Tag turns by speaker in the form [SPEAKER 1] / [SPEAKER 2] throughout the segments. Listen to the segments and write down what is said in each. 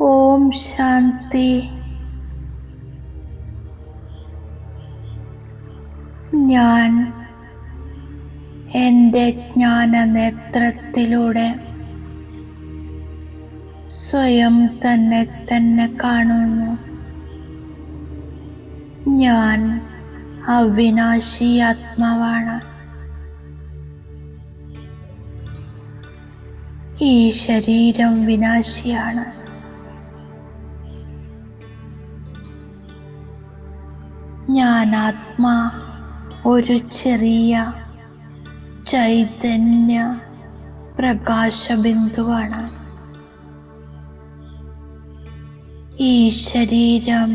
[SPEAKER 1] ഓം ശാന്തി. ഞാൻ എന്റെ ജ്ഞാന നേത്രത്തിലൂടെ സ്വയം തന്നെ തന്നെ കാണുന്നു. ഞാൻ അവിനാശി ആത്മാവാണ്. ഈ ശരീരം വിനാശിയാണ്. ഞാൻ ആത്മാ ഒരു ചെറിയ ചൈതന്യ പ്രകാശബിന്ദുവാണ്. ഈ ശരീരം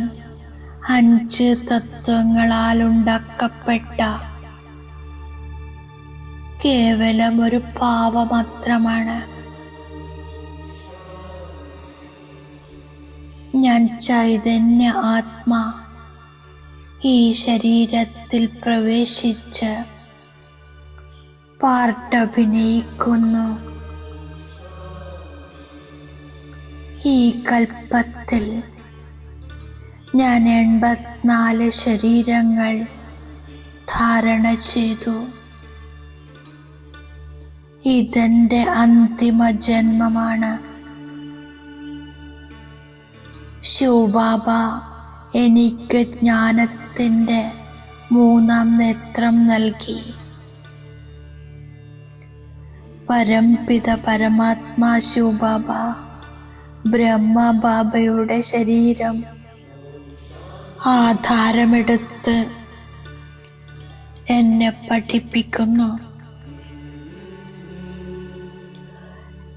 [SPEAKER 1] അഞ്ച് തത്വങ്ങളാൽ ഉണ്ടാക്കപ്പെട്ട കേവലം ഒരു പാവ മാത്രമാണ് ഞാൻ ചൈതന്യ ആത്മാ ഈ ശരീരത്തിൽ പ്രവേശിച്ച് പാർട്ടഭിനയിക്കുന്നു ഈ കൽപ്പത്തിൽ ഞാൻ എൺപത്തിനാല് ശരീരങ്ങൾ ധാരണ ചെയ്തു. ഇതെന്റെ അന്തിമ ജന്മമാണ്. ശിവബാബ എനിക്ക് ജ്ഞാനത്തിന്റെ മൂന്നാം നേത്രം നൽകി. പരംപിത പരമാത്മാ ശിവബാബ ബ്രഹ്മ ബാബയുടെ ശരീരം ആധാരമെടുത്ത് എന്നെ പഠിപ്പിക്കുന്നു.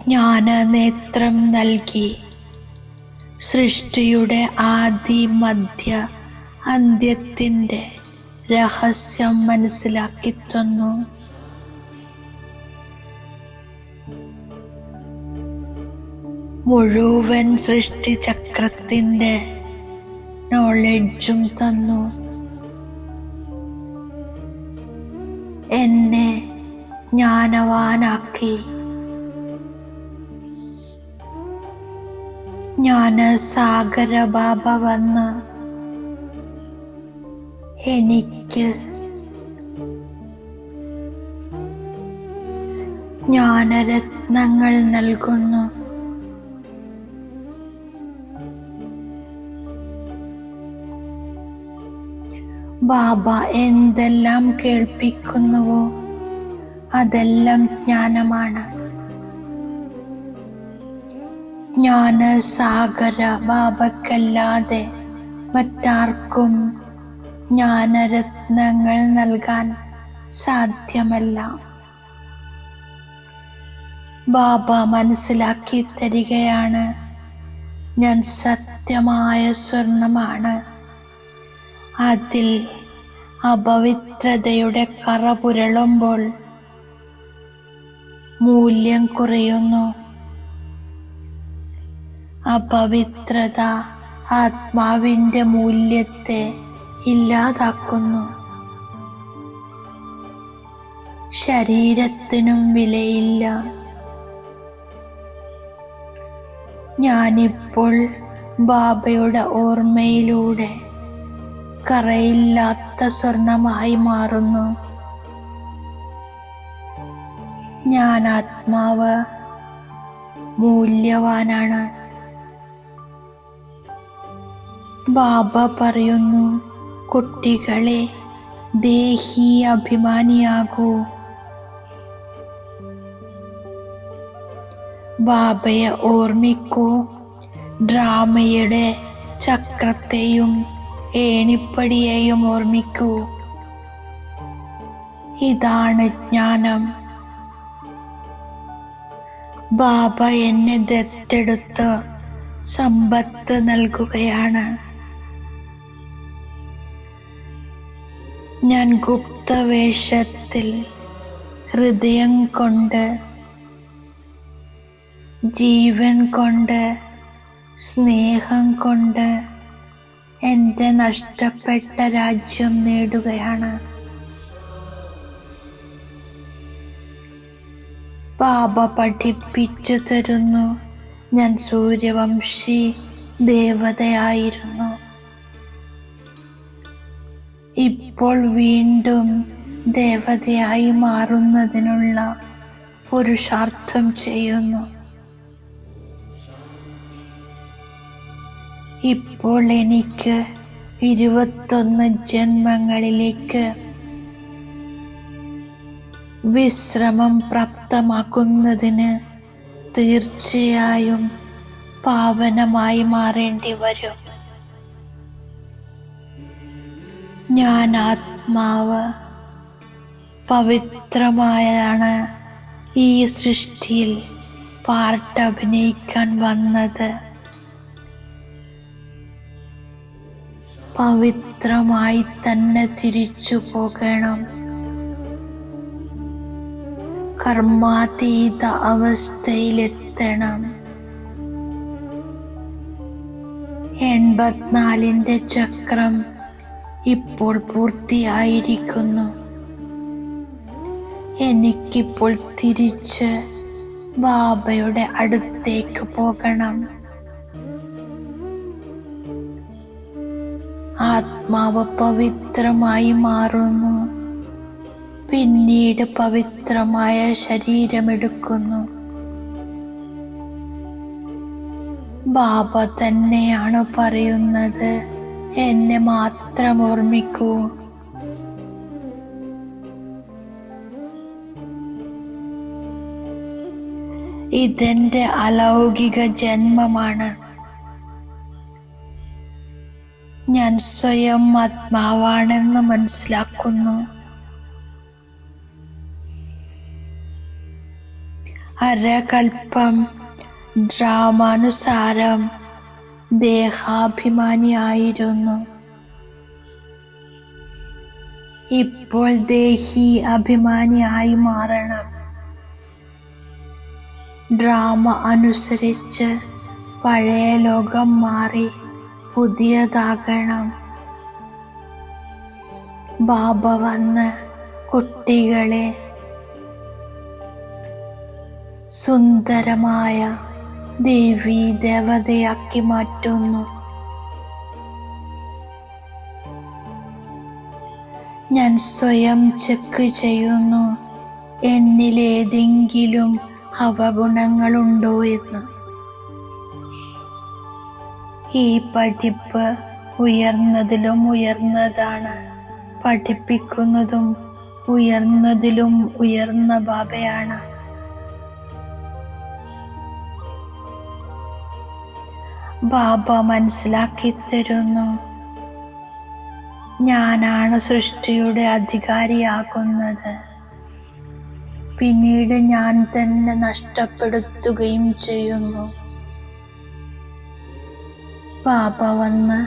[SPEAKER 1] ജ്ഞാനനേത്രം നൽകി. സൃഷ്ടിയുടെ ആദി മധ്യ അന്ത്യത്തിന്റെ രഹസ്യം മനസ്സിലാക്കി തന്നു. മുഴുവൻ സൃഷ്ടിചക്രത്തിന്റെ നോളജും തന്നു. എന്നെ ജ്ഞാനവാനാക്കി. ജ്ഞാന സാഗര ബാബ വന്ന് എനിക്ക് ജ്ഞാനരത്നങ്ങൾ നൽകുന്നു. ബാബ എന്തെല്ലാം കേൾപ്പിക്കുന്നുവോ അതെല്ലാം ജ്ഞാനമാണ്. ജ്ഞാനസാഗര ബാബക്കല്ലാതെ മറ്റാർക്കും ജ്ഞാനരത്നങ്ങൾ നൽകാൻ സാധ്യമല്ല. ബാബ മനസ്സിലാക്കി തരികയാണ്. ഞാൻ സത്യമായ സ്വർണമാണ്. അതിൽ അപവിത്രതയുടെ കറ പുരളുമ്പോൾ മൂല്യം കുറയുന്നു. അപവിത്രത ആത്മാവിന്റെ മൂല്യത്തെ ഇല്ലാതാക്കുന്നു. ശരീരത്തിനും വിലയില്ല. ഞാനിപ്പോൾ ബാബയുടെ ഓർമ്മയിലൂടെ കറയില്ലാത്ത സ്വർണമായി മാറുന്നു. ഞാൻ ആത്മാവ് മൂല്യവാനാണ്. ബാബ പറയുന്നു കുട്ടികളെ ദേഹി അഭിമാനിയാകൂ ബാബയെ ഓർമ്മിക്കൂ. ഡ്രാമയുടെ ചക്രത്തെയും ഏണിപ്പടിയെയും ഓർമ്മിക്കൂ. ഇതാണ് ജ്ഞാനം. ബാബ എന്നെ ദത്തെടുത്ത് സമ്പത്ത് നൽകുകയാണ്. ഞാൻ ഗുപ്തവേഷത്തിൽ ഹൃദയം കൊണ്ട് ജീവൻ കൊണ്ട് സ്നേഹം കൊണ്ട് എന്റെ നഷ്ടപ്പെട്ട രാജ്യം നേടുകയാണ്. ബാബ പഠിപ്പിച്ചു തരുന്നു. ഞാൻ സൂര്യവംശി ദേവതയായിരുന്നു. ഇപ്പോൾ വീണ്ടും ദേവതയായി മാറുന്നതിനുള്ള പുരുഷാർത്ഥം ചെയ്യുന്നു. ഇപ്പോൾ എനിക്ക് ഇരുപത്തൊന്ന് ജന്മങ്ങളിലേക്ക് വിശ്രമം പ്രാപ്തമാക്കുന്നതിന് തീർച്ചയായും പാവനമായി മാറേണ്ടി വരും. ഞാൻ ആത്മാവ് പവിത്രമായാണ് ഈ സൃഷ്ടിയിൽ പാർട്ട് അഭിനയിക്കാൻ വന്നത്. പവിത്രമായി തന്നെ തിരിച്ചു പോകണം. കർമാതീത അവസ്ഥയിലെത്തണം. എൺപത്തിനാലിന്റെ ചക്രം ഇപ്പോൾ പൂർത്തിയായിരിക്കുന്നു. എനിക്കിപ്പോൾ തിരിച്ച് ബാബയുടെ അടുത്തേക്ക് പോകണം. ആത്മാവ് പവിത്രമായി മാറുന്നു. പിന്നീട് പവിത്രമായ ശരീരമെടുക്കുന്നു. ബാബ തന്നെയാണ് പറയുന്നത്. എന്നെ മാത്രം ഓർമ്മിക്കൂ ഇതെന്റെ അലൗകിക ജന്മമാണ്. ഞാൻ സ്വയം ആത്മാവാണെന്ന് മനസ്സിലാക്കുന്നു. അരകൽപ്പം ഡ്രാമാനുസാരം ദേഹാഭിമാനിയായിരുന്നു. ഇപ്പോൾ ദേഹി അഭിമാനിയായി മാറണം. ഡ്രാമ അനുസരിച്ച് പഴയ ലോകം മാറി പുതിയതാകണം. ബാബ വന്ന് കുട്ടികളെ സുന്ദരമായ ദേവി ദേവതയാക്കി മാറ്റുന്നു. ഞാൻ സ്വയം ചെക്ക് ചെയ്യുന്നു. എന്നിലേതെങ്കിലും അവഗുണങ്ങളുണ്ടോ എന്ന്. ഈ പഠിപ്പ് ഉയർന്നതിലും ഉയർന്നതാണ്. പഠിപ്പിക്കുന്നതും ഉയർന്നതിലും ഉയർന്ന ബാബയാണ്. ബാബ മനസ്സിലാക്കി തരുന്നു. ഞാനാണ് സൃഷ്ടിയുടെ അധികാരിയാക്കുന്നത് പിന്നീട് ഞാൻ തന്നെ നഷ്ടപ്പെടുത്തുകയും ചെയ്യുന്നു. പാപ വന്ന്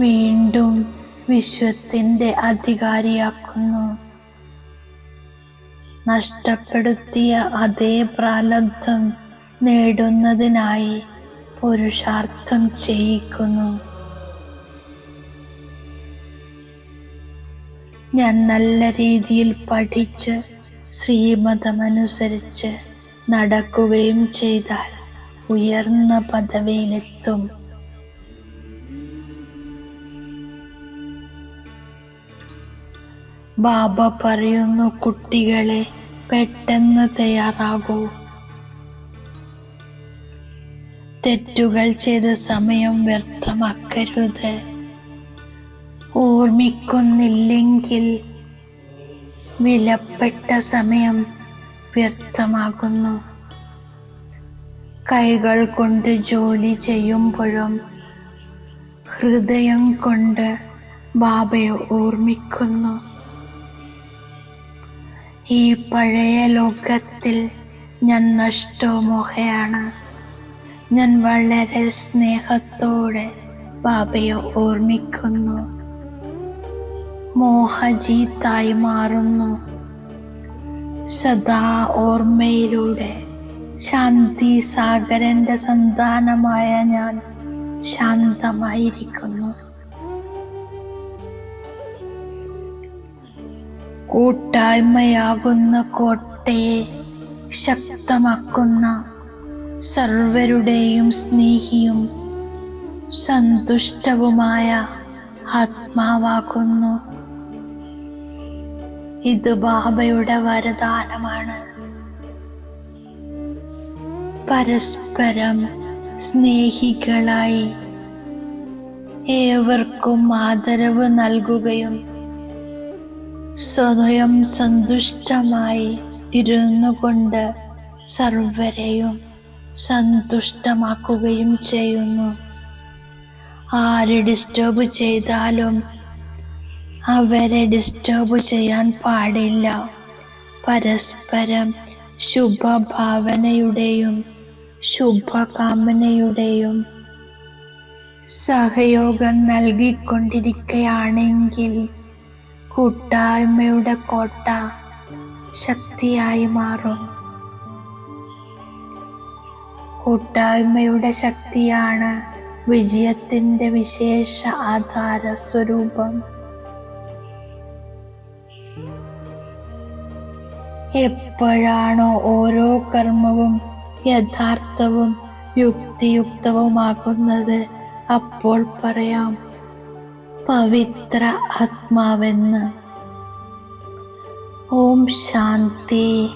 [SPEAKER 1] വീണ്ടും വിശ്വത്തിന്റെ അധികാരിയാക്കുന്നു. നഷ്ടപ്പെടുത്തിയ അതേ പ്രാലബ്ധം നേടുന്നതിനായി പുരുഷാർത്ഥം ചെയ്യിക്കുന്നു. ഞാൻ നല്ല രീതിയിൽ പഠിച്ച് ശ്രീമതമനുസരിച്ച് നടക്കുകയും ചെയ്താൽ ഉയർന്ന പദവിയിലെത്തും. ബാബ പറയുന്നു കുട്ടികളെ പെട്ടെന്ന് തയ്യാറാകൂ. തെറ്റുകൾ ചെയ്ത സമയം വ്യർത്ഥമാക്കരുത്. ഓർമ്മിക്കുന്നില്ലെങ്കിൽ വിലപ്പെട്ട സമയം വ്യർത്ഥമാകുന്നു. കൈകൾ കൊണ്ട് ജോലി ചെയ്യുമ്പോഴും ഹൃദയം കൊണ്ട് ബാബയെ ഓർമ്മിക്കുന്നു. ഈ പഴയ ലോകത്തിൽ ഞാൻ നഷ്ടമോഹയാണ്. ഞാൻ വളരെ സ്നേഹത്തോടെ ബാബയെ ഓർമ്മിക്കുന്നു. മോഹജീത്തായി മാറുന്നു. സദാ ഓർമ്മയിലൂടെ ശാന്തി സാഗരന്റെ സന്താനമായ ഞാൻ ശാന്തമായിരിക്കുന്നു. കൂട്ടായ്മയാകുന്ന കോട്ടയെ ശക്തമാക്കുന്ന സർവരുടെയും സ്നേഹിയും സന്തുഷ്ടവുമായ ആത്മാവാകുന്നു. ഇത് ബാബയുടെ വരദാനമാണ്. പരസ്പരം സ്നേഹികളായി ഏവർക്കും ആദരവ് നൽകുകയും സ്വയം സന്തുഷ്ടമായി ഇരുന്നു കൊണ്ട് സർവരെയും സന്തുഷ്ടമാക്കുകയും ചെയ്യുന്നു. ആര് ഡിസ്റ്റർബ് ചെയ്താലും അവരെ ഡിസ്റ്റർബ് ചെയ്യാൻ പാടില്ല. പരസ്പരം ശുഭഭാവനയുടെയും ശുഭകാമനയുടെയും സഹയോഗം നൽകിക്കൊണ്ടിരിക്കുകയാണെങ്കിൽ കൂട്ടായ്മയുടെ കോട്ട ശക്തിയായി മാറും. കൂട്ടായ്മയുടെ ശക്തിയാണ് വിജയത്തിന്റെ വിശേഷ ആധാര സ്വരൂപം എപ്പോഴാണോ ഓരോ കർമ്മവും യഥാർത്ഥവും യുക്തിയുക്തവുമാകുന്നത് അപ്പോൾ പറയാം പവിത്ര ആത്മാവെന്ന്. ഓം ശാന്തി.